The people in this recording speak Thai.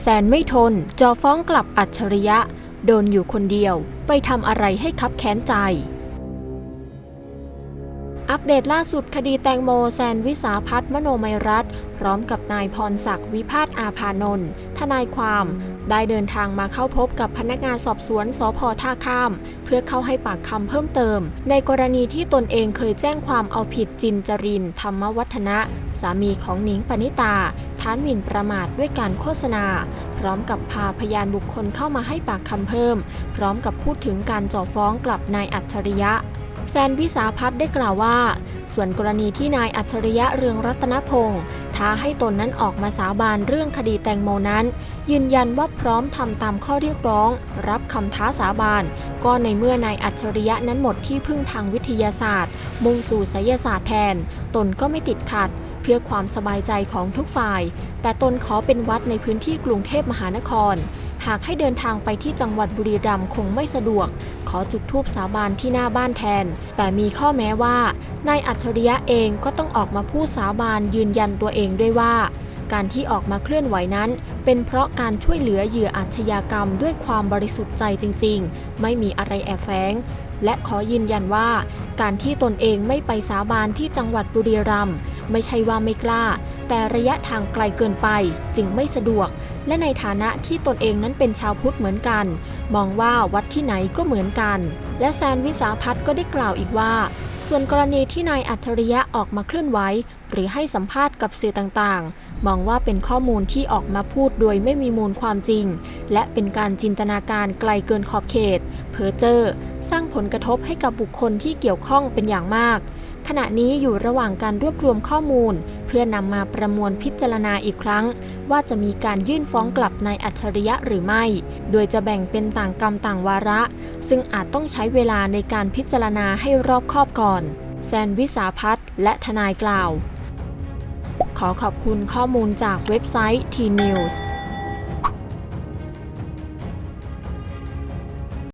แซนไม่ทนจอฟ้องกลับอัจฉริยะ โดนอยู่คนเดียวไปทำอะไรให้คับแค้นใจ อัปเดตล่าสุดคดีแตงโมแซนวิสาพัฒน์มโนมัยรัตน์พร้อมกับนายพรศักดิ์วิพาทอาภานนท์ทนายความ ได้เดินทางมาเข้าพบกับพนักงานสอบสวนสพท่าข้าม เพื่อเข้าให้ปากคำเพิ่มเติม ในกรณีที่ตนเองเคยแจ้งความเอาผิดจินจริน ธรรมวัฒนะ สามีของหนิงปณิตาฐานหมิ่นประมาทด้วยการโฆษณา พร้อมกับพาพยานบุคคลเข้ามาให้ปากคำเพิ่ม พร้อมกับพูดถึงการจ่อฟ้องกลับนายอัจฉริยะ แซนวิสาพัฒน์ได้กล่าวว่า ส่วนกรณีที่นายอัจฉริยะเรืองรัตนพงศ์ท้าให้ตนนั้นออกมาสาบานเรื่องคดีแตงโมนั้น ยืนยันว่าพร้อมทำตามข้อเรียกร้อง รับคำท้าสาบาน ก็ในเมื่อนายอัจฉริยะนั้นหมดที่พึ่งทางวิทยาศาสตร์ มุ่งสู่ไสยศาสตร์แทน ตนก็ไม่ติดขัด เพื่อความสบายใจของทุกฝ่าย แต่ตนขอเป็นวัดในพื้นที่กรุงเทพมหานคร หากให้เดินทางไปที่จังหวัดบุรีรัมย์คงไม่สะดวก ขอจุดธูปสาบานที่หน้าบ้านแทน แต่มีข้อแม้ว่านายอัจฉริยะเองก็ต้องออกมาพูดสาบานยืนยันตัวเองด้วยว่า การที่ออกมาเคลื่อนไหวนั้น เป็นเพราะการช่วยเหลือเหยื่ออาชญากรรมด้วยความบริสุทธิ์ใจจริง ๆ ไม่มีอะไรแอบแฝงและขอยืนยันว่า การที่ตนเองไม่ไปสาบานที่จังหวัดบุรีรัมย์ ไม่ใช่ว่าไม่กล้า แต่ระยะทางไกลเกินไปจึงไม่สะดวก และในฐานะที่ตนเองนั้นเป็นชาวพุทธเหมือนกัน มองว่าวัดที่ไหนก็เหมือนกัน และแซนวิสาพัฒน์ก็ได้กล่าวอีกว่าส่วนกรณีที่นายอัจฉริยะออกมาเคลื่อนไหวหรือให้สัมภาษณ์กับสื่อต่างๆ มองว่าเป็นข้อมูลที่ออกมาพูดโดยไม่มีมูลความจริง และเป็นการจินตนาการไกลเกินขอบเขต เพ้อเจ้อสร้างผลกระทบให้กับบุคคลที่เกี่ยวข้องเป็นอย่างมาก ขณะนี้อยู่ระหว่างการรวบรวมข้อมูล เพื่อนำมาประมวลพิจารณาอีกครั้ง ว่าจะมีการยื่นฟ้องกลับนายอัจฉริยะหรือไม่ โดยจะแบ่งเป็นต่างกรรมต่างวาระ ซึ่งอาจต้องใช้เวลาในการพิจารณาให้รอบคอบก่อน แซนวิสาพัฒน์และทนายกล่าว ขอขอบคุณข้อมูลจากเว็บไซต์ T-News